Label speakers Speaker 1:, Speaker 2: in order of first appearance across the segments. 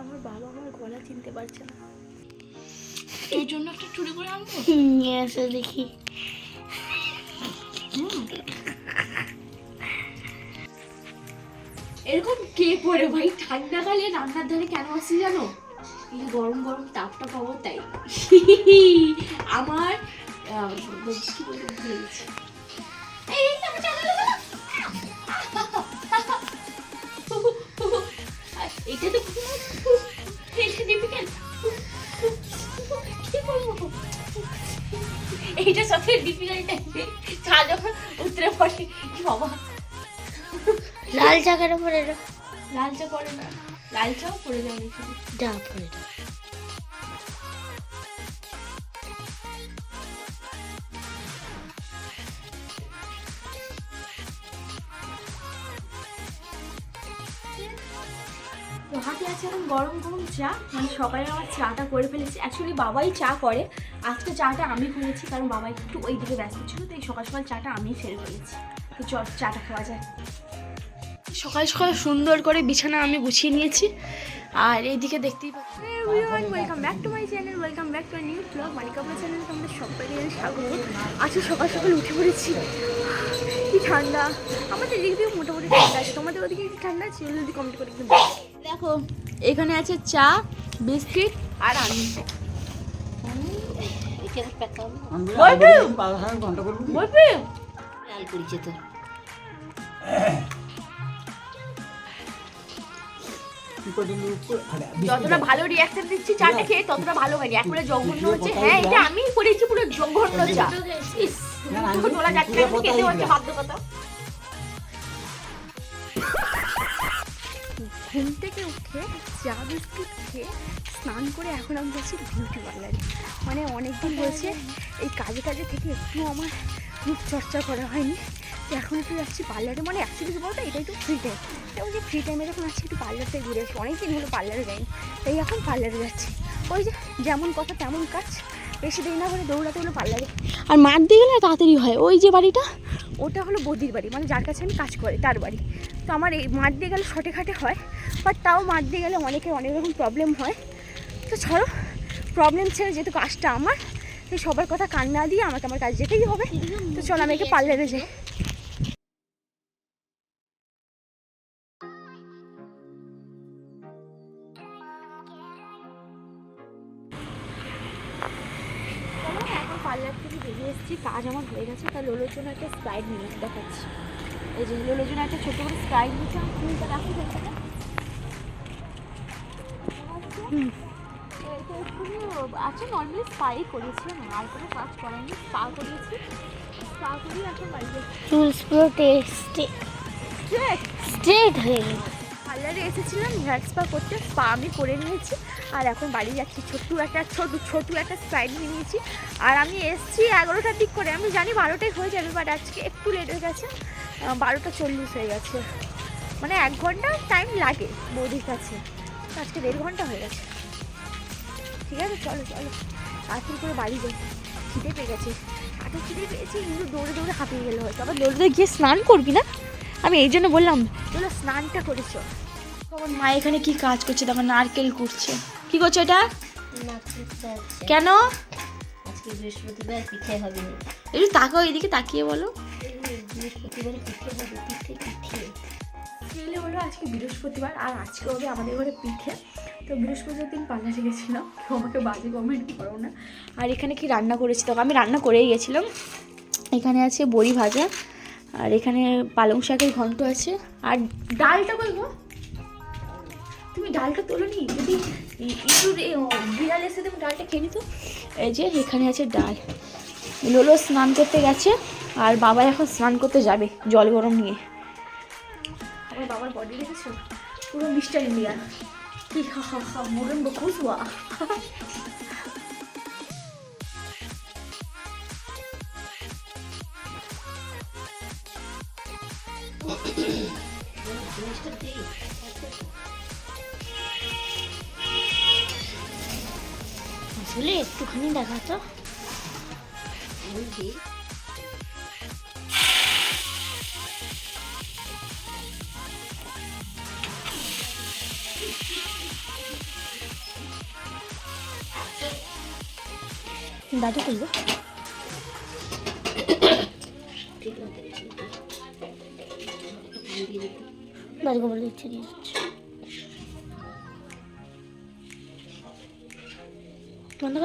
Speaker 1: আমার বাবা আমার গলা চিনতে পারছে না।
Speaker 2: এই জন্য একটা চুরি করে আনব?
Speaker 1: নিয়ে এসে দেখি।
Speaker 2: এরকম কে পড়ে ভাই? ঠান্ডাকালে রান্নার ধারে কেন আসি জানো? এই গরম গরম তাপটা পাবো তাই। আমার কি বলব? এটা তো এটা ডিফিকাল্ট কি বলব এইটা সবচেয়ে ডিফিকাল্ট চা যখন উতরে পড়ে কি বাবা?
Speaker 1: লাল চা জায়গার না
Speaker 2: লাল চা পড়ে না। লাল চাও পরে যায়
Speaker 1: যা পরে যা
Speaker 2: তো হাতে আছে এখন গরম গরম চা। মানে সকালে আমার চাটা করে ফেলেছি। অ্যাকচুয়ালি বাবাই চা করে। আজকে চাটা আমি করেছি কারণ বাবা একটু ওই দিকে ব্যস্ত ছিল তো এই সকাল সকাল চাটা আমি ফেলে ফেলেছি। তো চল চাটা খাওয়া যায় সকাল সকাল সুন্দর করে বিছানা আমি গুছিয়ে নিয়েছি। আর এইদিকে দেখতেই পাচ্ছি welcome back to my channel welcome back to new blog Malikapur channel তোমাদের সবাইকে জানাই স্বাগত। আজকে সকাল সকাল উঠে পড়েছি। কি ঠান্ডা। আমাদের দিক দিয়ে মোটামুটি ঠান্ডা আছে। তোমাদের ওদিকে কি ঠান্ডা আছে? যদি কমেন্ট করে একটু বলো। দেখো। এখানে আছে চা বিস্কিট আর আমি যতটা ভালো রিয়াকশন দিচ্ছি চাটা খেয়ে ততটা ভালো হয়নি। একবারে জঘন্য হচ্ছে হ্যাঁ এটা আমি করেছি পুরো জঘন্য চা। খেতে হচ্ছে বাধ্যকতা। ঘুম থেকে উঠে চা বিস্কুট খেয়ে স্নান করে এখন আমি যাচ্ছি বিউটি পার্লারে মানে অনেকদিন হয়েছে এই কাজে কাজে থেকে একটু আমার রূপ চর্চা করা হয়নি। এখন একটু যাচ্ছি পার্লারে মানে অ্যাকচুয়ালি বলতো এটাই তো ফ্রি টাইম এবং যে ফ্রি টাইমে যখন আসছি একটু পার্লারতে ঘুরে আসি অনেকদিন হলো পার্লারে যাইনি। তাই এখন পার্লারে যাচ্ছি। ওই যে যেমন কথা তেমন কাজ। বেশি দেরি না করে দৌড়াতে হলো পার্লারে আর মাঠ দিয়ে গেলে তাড়াতাড়ি হয়। ওই যে বাড়িটা? ওটা হলো বদির বাড়ি। মানে যার কাছে আমি কাজ করি তার বাড়ি। তো আমার এই মাঠ দিয়ে গেলে শটে খাটে হয়। বাট তাও মাঠ দিয়ে গেলে অনেকের অনেক রকম প্রবলেম হয়। তো ছাড়ো প্রবলেম ছেড়ে যেহেতু কাজটা আমার, তাই সবার কথা কান না দিয়ে আমাকে আমার কাজ যেতেই হবে। তো চলো আমি একে পার্লারে এখন পার্লার থেকে বেরিয়ে এসেছি। কাজ আমার হয়ে গেছে তাই লোলোর জন্য একটা স্প্রাইট নিয়ে দেখাচ্ছি। এই যে, লোলোর জন্য একটা ছোটো করে স্প্রাইট নিচ্ছে আমি ফুলটা রাখি আচ্ছা নর্মালি স্পাই করেছি আর কোনো কাজ করাইনি স্পা করিয়েছি স্পা করিয়ে এখন বাড়ি যাচ্ছি।
Speaker 1: চুলস পুরো টেস্টি স্ট্রেট হয়ে গেছে
Speaker 2: পার্লারে এসেছিলাম হেয়ার স্পা করতে স্পা আমি করে নিয়েছি। আর এখন বাড়ি যাচ্ছি ছোট্ট একটা ছোট ছোট একটা স্প্রাইট নিয়ে নিয়েছি। আর আমি এসেছি এগারোটার দিক করে। আমি জানি বারোটায় হয়ে যাবে বাট আজকে একটু লেট হয়ে গেছে। বারোটা চল্লিশ হয়ে গেছে। মানে এক ঘণ্টা টাইম লাগে বৌদির কাছে। আজকে দেড় ঘণ্টা হয়ে গেছে। ঠিক আছে চলো চলো। তাড়াতাড়ি করে বাড়ি যাই। খিদে পেয়ে গেছে। এত খিদে পেয়েছি কিন্তু দৌড়ে দৌড়ে হাঁপিয়ে গেলে হয়তো। আবার দৌড়ে দৌড়ে গিয়ে স্নান করবি না? আমি এই জন্য বললাম চলো স্নানটা করেছ তখন মা এখানে কি কাজ করছে? তখন নারকেল কুটছে। কি করছ এটা? কেন?
Speaker 1: আজকে বৃহস্পতিবার পিঠে হবে
Speaker 2: একটু তাকাও এদিকে তাকিয়ে বলো।
Speaker 1: বৃহস্পতিবার পিঠে হবে পিঠে পিঠে।
Speaker 2: ছেলে হলো আজকে বৃহস্পতিবার আর আজকে হবে আমাদের ঘরে পিঠে। তো বৃহস্পতিবার দিন পাল্লাতে গেছিলাম কেউ আমাকে বাজে কমেন্ট করো না। আর এখানে কি রান্না করেছি তখন আমি রান্না করেই গেছিলাম। এখানে আছে বড়ি ভাজা আর এখানে পালং শাকের ঘন্ট আছে। আর ডালটা বলব? তুমি ডালটা তোলো নি যদি ই- একটু রে- ও, বিড়াল এসে তুমি ডালটা খেয়ে নিত। এই যে এখানে আছে ডাল। লোলো স্নান করতে গেছে আর বাবা এখন স্নান করতে যাবে জল গরম নিয়ে। আমার বাবার বডি দেখেছ? পুরো মিস্টার ইন্ডিয়া কি হা হা হা মোরন
Speaker 1: আসলে একটুখানি দেখা তো। দাদু দিচ্ছে বন্ধ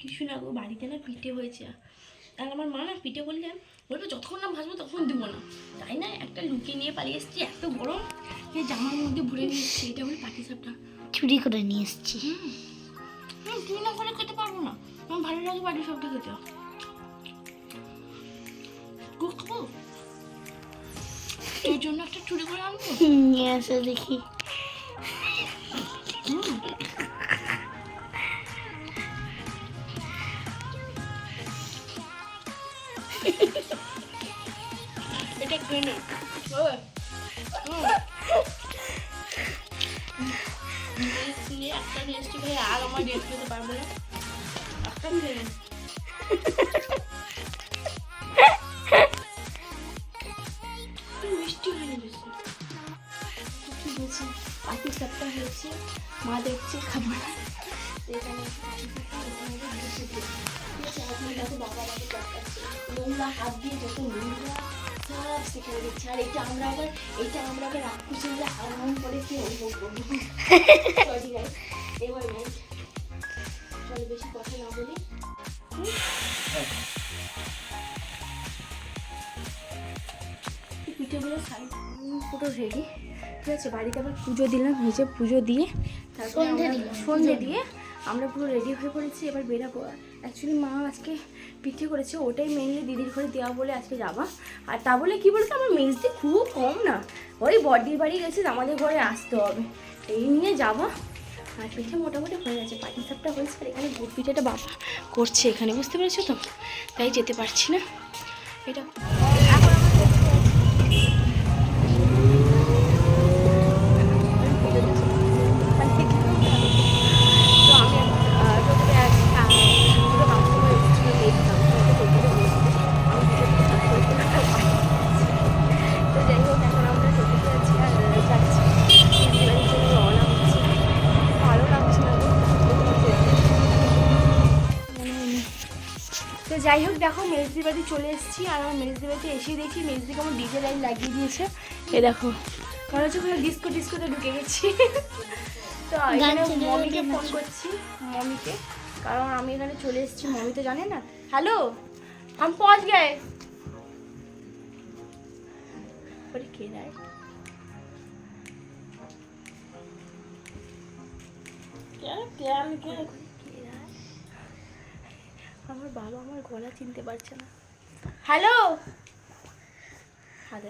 Speaker 2: কিছু না গো, বাড়িতে না পিঠে হয়েছে। আর আমার মা না পিঠে বললে, বলবে যতক্ষণ না ভাসবো তখন দিব না। তাই না, একটা লুকিয়ে নিয়ে পালিয়ে এসেছি, এত গরম। এই জামার মধ্যে ভরে নিয়ে এসেছি এটা হলো পাটি সাপটা
Speaker 1: চুরি করে নিয়ে এসছি।
Speaker 2: হুম। তুই না করে খেতে পারব না। আমার ভালো লাগে পাটি সাপটা খেতে। তোর জন্য একটা চুরি করে আনব?
Speaker 1: নিয়ে আসে দেখি।
Speaker 2: এটা খেয়ে নে। ওই, হুম। একটা dress টি আর আমার dress খেতে পারব না। একটা খেয়ে নে। একটু মিষ্টি হয়নি বেশি। কি বলছি পাটি সাপটা হয়েছে মা দেখছে খাব না হাত দিয়ে যত সেখানে দিচ্ছে আর এটা আমরা আবার এটা আমরা আবার রাক্ষসে যে আরাম করে কি অনুভব করব এবার চলো বেশি কথা না বলি? পিঠেগুলো সাইড পুরো রেডি ঠিক আছে বাড়িতে আবার পুজো দিলাম যে পুজো দিয়ে তারপরে
Speaker 1: সন্ধে
Speaker 2: দিয়ে আমরা পুরো রেডি হয়ে পড়েছি, এবার বেরাবো। অ্যাকচুয়ালি মা আজকে পিঠে করেছে, ওটাই মেনলি দিদির ঘরে দেওয়া বলে আজকে যাবা আর তা বলে কী বলতো, আমার মেজদি খুব কম না। ওই বডির বাড়ি গেছে, আমাদের ঘরে আসতে হবে। এই নিয়ে যাবা আর পিঠে মোটামুটি হয়ে গেছে, পাটি সাপটা হয়েছে, আর এখানে গুড় পিঠেটা বাবা করছে এখানে, বুঝতে পেরেছ তো? তাই যেতে পারছি না। এটা যাই হোক দেখো মেজদি বাড়ি চলে এসেছি আর আমার মেজদি বাড়িতে এসে দেখি মেজদিকে আমার ডিজে লাইট লাগিয়ে দিয়েছে এ দেখো মনে হচ্ছে কোনো ডিস্কো ডিস্কোতে ঢুকে গেছি তো এখানে
Speaker 1: চলে
Speaker 2: মমিকে
Speaker 1: গেলে
Speaker 2: ফোন
Speaker 1: নাচো।
Speaker 2: করছি মমিকে কারণ আমি এখানে চলে এসেছি মমি তো জানে না হ্যালো हम पहुंच गए बड़ी কে রায় আমার বাবা আমার গলা চিনতে পারছে না। হ্যালো? হ্যাঁ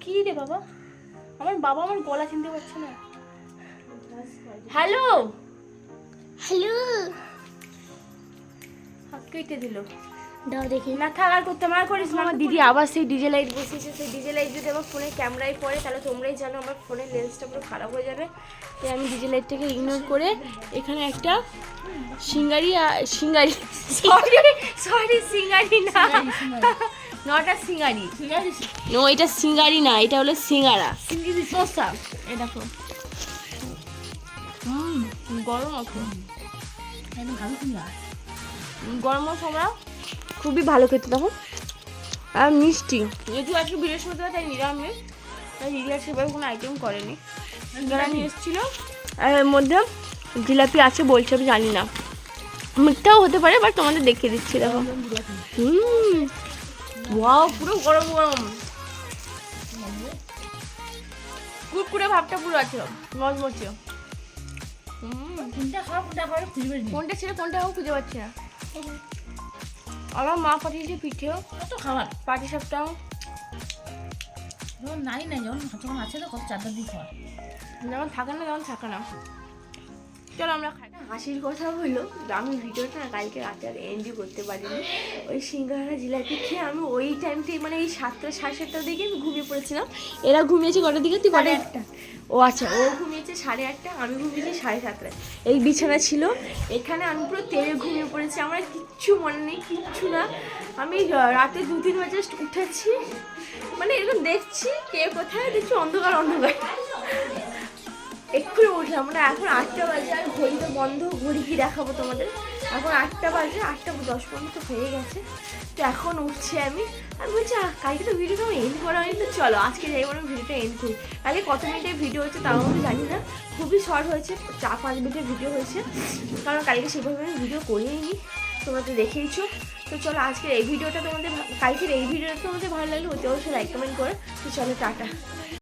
Speaker 2: কি রে বাবা? আমার বাবা আমার গলা চিনতে পারছে না। হ্যালো?
Speaker 1: হ্যালো?
Speaker 2: হাত কেটে দিল।
Speaker 1: দাও দেখি।
Speaker 2: না থাক আর করতে মার করিস না। আমার দিদি আবার সেই ডিজে লাইট বসিয়েছে সেই ডিজে লাইট যদি আমার ফোনের ক্যামেরায় পড়ে তাহলে তোমরাই জানো আমার ফোনের লেন্সটা পুরো খারাপ হয়ে যাবে। তাই আমি ডিজে লাইটটাকে ইগনোর করে এখানে একটা সিঙ্গারি সিঙ্গারি সরি সরি সিঙ্গারি না। নট সিঙ্গারি। নো এটা সিঙ্গারি না এটা হলো সিঙ্গারা। শসা। এ দেখো। হুম গরম আছে। গরম মশলা খুবই ভালো খেতে তখন আর মিষ্টি। যেহেতু আজকে বৃহস্পতিবার তাই নিরামিষ। তাই আর সেভাবে কোনো আইটেম করেনি। যারা নিয়ে এসেছিল আর এর মধ্যে জিলাপি আছে বলছে আমি জানি না। মিথ্যাও হতে পারে বাট তোমাদের দেখিয়ে দিচ্ছি দেখো। হুম। ওয়াও পুরো গরম গরম। কুরকুরে ভাবটা পুরো আছে। মজমচে হুম কোনটা ছিল কোনটা খুঁজে পাচ্ছি না। আমার মা পাঠিয়েছে পিঠেও।
Speaker 3: কত খাবার?
Speaker 2: পাটি সাপটাও।
Speaker 3: যখন নাই না যখন যখন আছে তো কত চারটা দিন খাওয়া
Speaker 2: যেমন থাকে না যেমন থাকে না। চলো আমরা খাই। হাসির কথা হলো আমি ভিডিওটা না কালকে রাতে আর এনজয় করতে পারিনি। ওই সিঙ্গারা জিলাপি খেয়ে আমি ওই টাইমটাই মানে এই সাতটা সাড়ে সাতটার দিকে আমি ঘুমিয়ে পড়েছিলাম। এরা ঘুমিয়েছে কটার দিকে? তুই কটা? একটা ও আচ্ছা ও ঘুমিয়েছে সাড়ে আটটা আমি ঘুমিয়েছি সাড়ে সাতটায়। এই বিছানা ছিল এখানে আমি পুরো তেলে ঘুমিয়ে পড়েছি। আমার কিচ্ছু মনে নেই কিচ্ছু না। আমি রাতে দু তিনবার জাস্ট উঠেছি। মানে এরকম দেখছি কে কোথায় দেখছি অন্ধকার অন্ধকার। এক্ষুনি উঠলাম মানে এখন আটটা বাজে আর ঘড়িটা বন্ধ, ঘড়ি কি দেখাবো তোমাদের? এখন আটটা বাজে, আটটা দশ পনেরো তো হয়ে গেছে। তো এখন উঠছি আমি। আমি বলছি কালকে তো ভিডিওটা আমি এন্ড করা হয়নি। তো চলো, আজকে যাই বরং ভিডিওটা এন্ড করি। কালকে কত মিনিটের ভিডিও হচ্ছে তাও আমি জানি না। খুবই শর্ট হয়েছে, চার পাঁচ মিনিটের ভিডিও হয়েছে। কারণ কালকে সেভাবে আমি ভিডিও করিনি। তোমরা তো দেখেইছো। তো চলো, আজকের এই ভিডিওটা তোমাদের কালকের এই ভিডিওটা তোমাদের ভালো লাগলে অতি অবশ্যই লাইক কমেন্ট করে। তো চলো, টাটা।